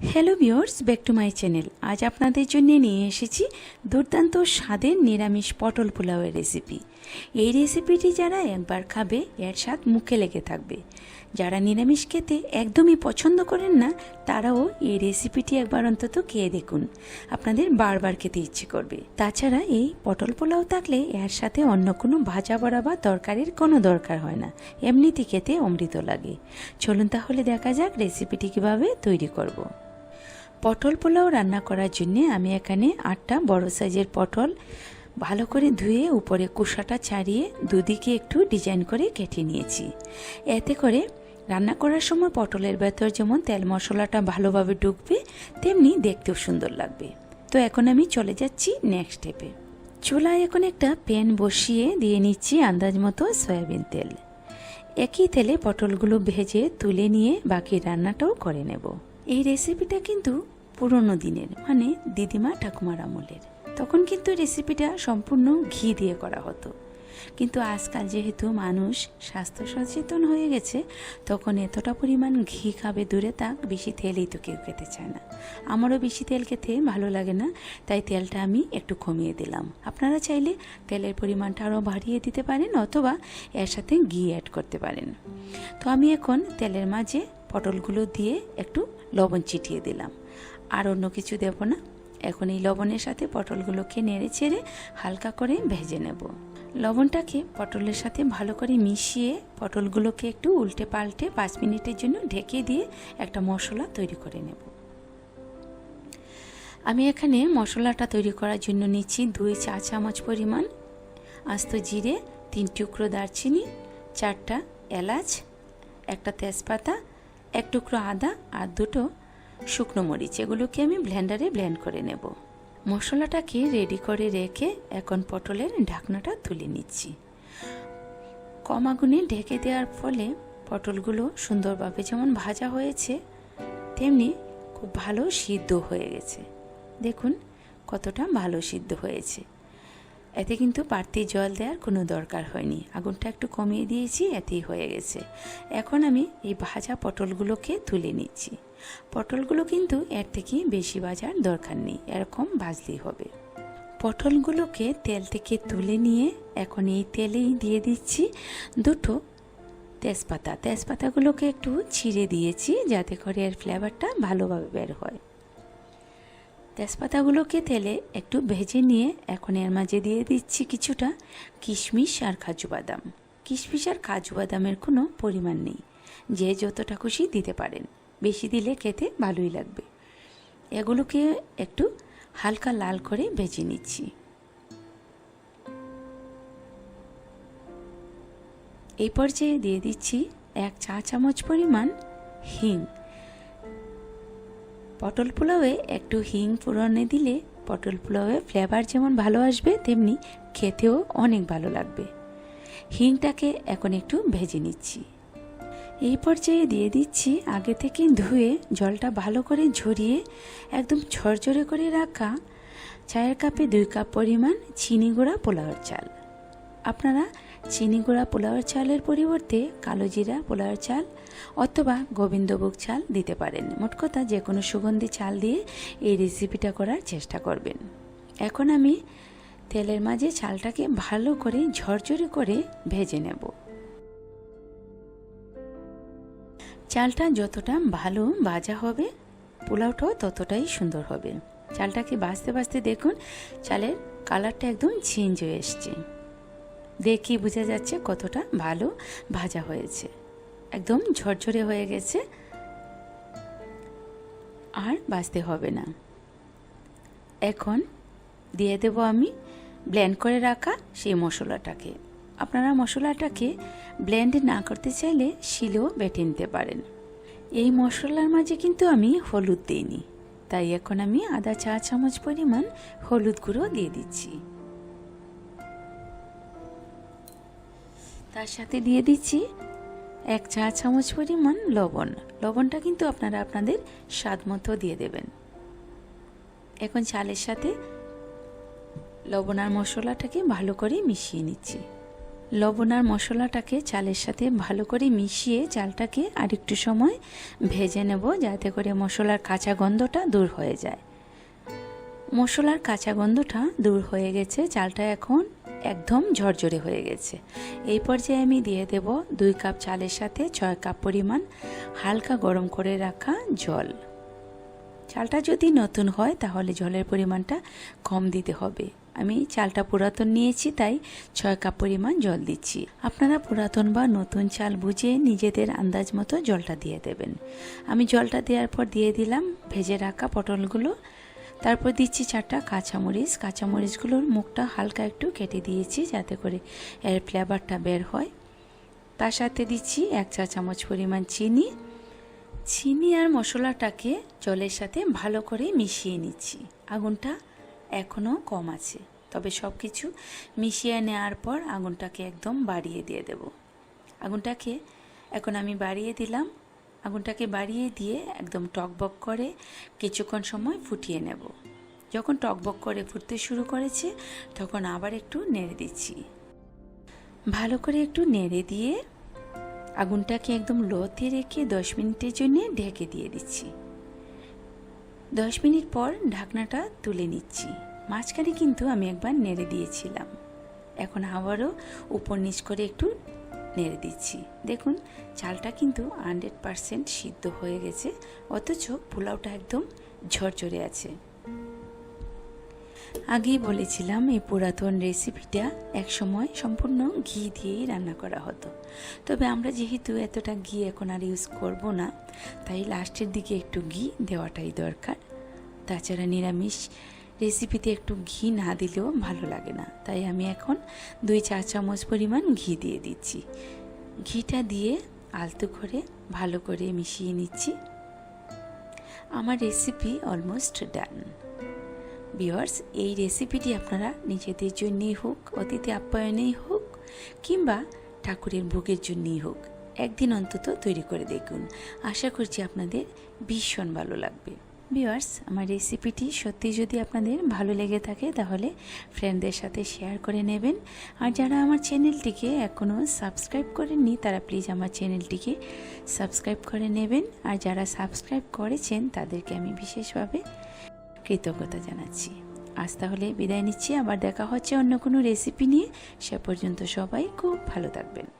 Hello viewers back to my channel আজ আপনাদের জন্য নিয়ে এসেছি দুর্দান্ত স্বাদের নিরামিষ পটল পোলাওয়ের রেসিপি এই রেসিপিটি যারা একবার খাবে, এর স্বাদ মুখে লেগে থাকবে। যারা নিরামিষ খেতে একদমই পছন্দ করেন না, তারাও এই রেসিপিটি একবার অন্তত খেয়ে দেখুন। আপনাদের বারবার খেতে ইচ্ছে করবে। তাছাড়া এই পটল পোলাও থাকলে এর সাথে অন্য কোনো ভাজা বড়া বা তরকারির কোনো দরকার হয় না। এমনিতে খেতে অমৃত লাগে। চলুন তাহলে দেখা যাক রেসিপিটি কীভাবে তৈরি করব। পটল পোলাও রান্না করার জন্য আমি এখানে আটটা বড় সাইজের পটল ভালো করে ধুয়ে উপরে কুসাটা ছাড়িয়ে দুদিকে একটু ডিজাইন করে কেটে নিয়েছি। এতে করে রান্না করার সময় পটলের ভেতর যেমন তেল মশলাটা ভালোভাবে ঢুকবে, তেমনি দেখতেও সুন্দর লাগবে। তো এখন আমি চলে যাচ্ছি নেক্সট স্টেপে চুলায় এখন একটা প্যান বসিয়ে দিয়ে নিচ্ছি আন্দাজ মতো সয়াবিন তেল। একই তেলে পটলগুলো ভেজে তুলে নিয়ে বাকি রান্নাটাও করে নেব। এই রেসিপিটা কিন্তু পুরনো দিনের মানে দিদিমা ঠাকুমার আমলের। তখন কিন্তু রেসিপিটা সম্পূর্ণ ঘি দিয়ে করা হতো। কিন্তু আজকাল যেহেতু মানুষ স্বাস্থ্য সচেতন হয়ে গেছে, তখন এতটা পরিমাণ ঘি খাবে দূরে তাক বেশি তেলই তো কেউ খেতে চায় না। আমারও বেশি তেল খেতে ভালো লাগে না, তাই তেলটা আমি একটু কমিয়ে দিলাম। আপনারা চাইলে তেলের পরিমাণটা আরও বাড়িয়ে দিতে পারেন অথবা এর সাথে ঘি অ্যাড করতে পারেন। তো আমি এখন তেলের মাঝে পটলগুলো দিয়ে একটু লবণ চিটিয়ে দিলাম। আর অন্য কিছু দেব না। এখন এই লবণের সাথে পটলগুলোকে নেড়ে চেড়ে হালকা করে ভেজে নেব। লবণটাকে পটলের সাথে ভালো করে মিশিয়ে পটলগুলোকে একটু উল্টে পাল্টে পাঁচ মিনিটের জন্য ঢেকে দিয়ে একটা মশলা তৈরি করে নেব। আমি এখানে মশলাটা তৈরি করার জন্য নিচ্ছি দুই চা চামচ পরিমাণ আস্ত জিরে, তিন টুকরো দারচিনি, চারটা এলাচ, একটা তেজপাতা এক টুকরো আদা আর দুটো শুকনো মরিচ, এগুলোকে আমি ব্লেন্ডারে ব্লেন্ড করে নেব। মশলাটাকে রেডি করে রেখে এখন পটলের ঢাকনাটা তুলে নিচ্ছি। কম আগুনে ঢেকে দেওয়ার ফলে পটলগুলো সুন্দরভাবে যেমন ভাজা হয়েছে, তেমনি খুব ভালো সিদ্ধ হয়ে গেছে। দেখুন কতটা ভালো সিদ্ধ হয়েছে। এতে কিন্তু বাড়তি জল দেওয়ার কোনো দরকার হয়নি। আগুনটা একটু কমিয়ে দিয়েছি, এতেই হয়ে গেছে। এখন আমি এই ভাজা পটলগুলোকে তুলে নিচ্ছি। পটলগুলো কিন্তু এর থেকে বেশি ভাজার দরকার নেই, এরকম ভাজলেই হবে। পটলগুলোকে তেল থেকে তুলে নিয়ে এখন এই তেলেই দিয়ে দিচ্ছি দুটো তেজপাতা। তেজপাতাগুলোকে একটু ছিঁড়ে দিয়েছি যাতে করে এর ফ্লেভারটা ভালোভাবে বের হয়। তেজপাতাগুলোকে তেলে একটু ভেজে নিয়ে এখন এর মাঝে দিয়ে দিচ্ছি কিছুটা কিশমিশ আর কাজু বাদাম। কিশমিশ আর কাজু বাদামের কোনো পরিমাণ নেই। যে যতটা খুশি দিতে পারেন। বেশি দিলে খেতে ভালোই লাগবে। এগুলোকে একটু হালকা লাল করে ভেজে নিচ্ছি। এই পর্যায়ে দিয়ে দিচ্ছি এক চা চামচ পরিমাণ হিং। পটল পোলাওয়ে একটু হিং ফোড়নে দিলে পটল পোলাওয়ে ফ্লেভার যেমন ভালো আসবে, তেমনি খেতেও অনেক ভালো লাগবে। হিংটাকে এখন একটু ভেজে নিচ্ছি। এই পর্যায়ে দিয়ে দিচ্ছি আগে থেকে ধুয়ে জলটা ভালো করে ঝরিয়ে একদম ঝরঝরে করে রাখা চায়ের কাপে দুই কাপ পরিমাণ চিনি গুঁড়া পোলাওয়ার চাল। আপনারা চিনি গুঁড়া পোলাওয়ার চালের পরিবর্তে কালো জিরা পোলাওয়ার চাল অথবা গোবিন্দভোগ চাল দিতে পারেন। মোট কথা যে কোনো সুগন্ধি চাল দিয়ে এই রেসিপিটা করার চেষ্টা করবেন। এখন আমি তেলের মাঝে চালটাকে ভালো করে ঝরঝরে করে ভেজে নেব। চালটা যতটা ভালো ভাজা হবে, পোলাওটাও ততটাই সুন্দর হবে। চালটাকে বাঁচতে বাঁচতে দেখুন, চালের কালারটা একদম চেঞ্জ হয়ে এসছে। দেখি বোঝা যাচ্ছে কতটা ভালো ভাজা হয়েছে। একদম ঝরঝরে হয়ে গেছে। আর বাঁচতে হবে না। এখন দিয়ে দেব আমি ব্লেন্ড করে রাখা সেই মশলাটাকে। আপনারা মশলাটাকে ব্লেন্ড না করতে চাইলে শিলেও বেটে নিতে পারেন। এই মশলার মাঝে কিন্তু আমি হলুদ দিইনি। তাই এখন আমি আদা চা চামচ পরিমাণ হলুদ গুঁড়ো দিয়ে দিচ্ছি। তার সাথে দিয়ে দিচ্ছি এক চা চামচ পরিমাণ লবণ। লবণটা কিন্তু আপনারা আপনাদের স্বাদ মতো দিয়ে দেবেন। এখন চালের সাথে লবণ আর মশলাটাকে ভালো করে মিশিয়ে নিচ্ছি। লবণ আর মশলাটাকে চালের সাথে ভালো করে মিশিয়ে চালটাকে আরেকটু সময় ভেজে নেব যাতে করে মশলার কাঁচা গন্ধটা দূর হয়ে যায়। মশলার কাঁচা গন্ধটা দূর হয়ে গেছে, চালটা এখন একদম ঝরঝরে হয়ে গেছে। এই পর্যায়ে আমি দিয়ে দেব দুই কাপ চালের সাথে ছয় কাপ পরিমাণ হালকা গরম করে রাখা জল। চালটা যদি নতুন হয়, তাহলে জলের পরিমাণটা কম দিতে হবে। আমি চালটা পুরাতন নিয়েছি, তাই ছয় কাপ পরিমাণ জল দিচ্ছি। আপনারা পুরাতন বা নতুন চাল বুঝে নিজেদের আন্দাজ মতো জলটা দিয়ে দেবেন। আমি জলটা দেওয়ার পর দিয়ে দিলাম ভেজে রাখা পটলগুলো। তারপর দিচ্ছি চারটা কাঁচামরিচ। কাঁচামরিচগুলোর মুখটা হালকা একটু কেটে দিয়েছি যাতে করে এর ফ্লেভারটা বের হয়। তার সাথে দিচ্ছি এক চা চামচ পরিমাণ চিনি। চিনি আর মশলাটাকে জলের সাথে ভালো করে মিশিয়ে নিচ্ছি। আগুনটা এখনও কম আছে, তবে সব কিছু মিশিয়ে নেওয়ার পর আগুনটাকে একদম বাড়িয়ে দিয়ে দেব। আগুনটাকে এখন আমি বাড়িয়ে দিলাম। আগুনটাকে বাড়িয়ে দিয়ে একদম টকবক করে কিছুক্ষণ সময় ফুটিয়ে নেব। যখন টকবক করে ফুটতে শুরু করেছে, তখন আবার একটু নেড়ে দিচ্ছি। ভালো করে একটু নেড়ে দিয়ে আগুনটাকে একদম লোতে রেখে দশ মিনিটের জন্য ঢেকে দিয়ে দিচ্ছি। দশ মিনিট পর ঢাকনাটা তুলে নিচ্ছি। মাঝখানে কিন্তু আমি একবার নেড়ে দিয়েছিলাম। এখন আবারও উপর নিচ করে একটু নেড়ে দিচ্ছি। দেখুন, চালটা কিন্তু হান্ড্রেড পারসেন্ট সিদ্ধ হয়ে গেছে, অথচ পোলাওটা একদম ঝরঝরে আছে। আগেই বলেছিলাম এই পুরাতন রেসিপিটা একসময় সম্পূর্ণ ঘি দিয়েই রান্না করা হতো। তবে আমরা যেহেতু এতটা ঘি এখন আর ইউজ করব না, তাই লাস্টের দিকে একটু ঘি দেওয়াটাই দরকার। তাছাড়া নিরামিষ রেসিপিতে একটু ঘি না দিলেও ভালো লাগে না। তাই আমি এখন দুই চা চামচ পরিমাণ ঘি দিয়ে দিচ্ছি। ঘিটা দিয়ে আলতো করে ভালো করে মিশিয়ে নিচ্ছি। আমার রেসিপি অলমোস্ট ডান বিয়ার্স এই রেসিপিটি আপনারা নিজেদের জন্যই হোক অতিথি আপ্যায়নেই হোক, কিংবা ঠাকুরের ভোগের জন্যই হোক, একদিন অন্তত তৈরি করে দেখুন। আশা করছি আপনাদের ভীষণ ভালো লাগবে। বিয়ার্স আমার রেসিপিটি সত্যি যদি আপনাদের ভালো লেগে থাকে, তাহলে ফ্রেন্ডদের সাথে শেয়ার করে নেবেন। আর যারা আমার চ্যানেলটিকে এখনও সাবস্ক্রাইব করেননি, তারা প্লিজ আমার চ্যানেলটিকে সাবস্ক্রাইব করে নেবেন। আর যারা সাবস্ক্রাইব করেছেন, তাদেরকে আমি বিশেষভাবে কৃতজ্ঞতা জানাচ্ছি। আজ তাহলে বিদায় নিচ্ছি, আবার দেখা হচ্ছে অন্য কোনো রেসিপি নিয়ে। সে পর্যন্ত সবাই খুব ভালো থাকবেন।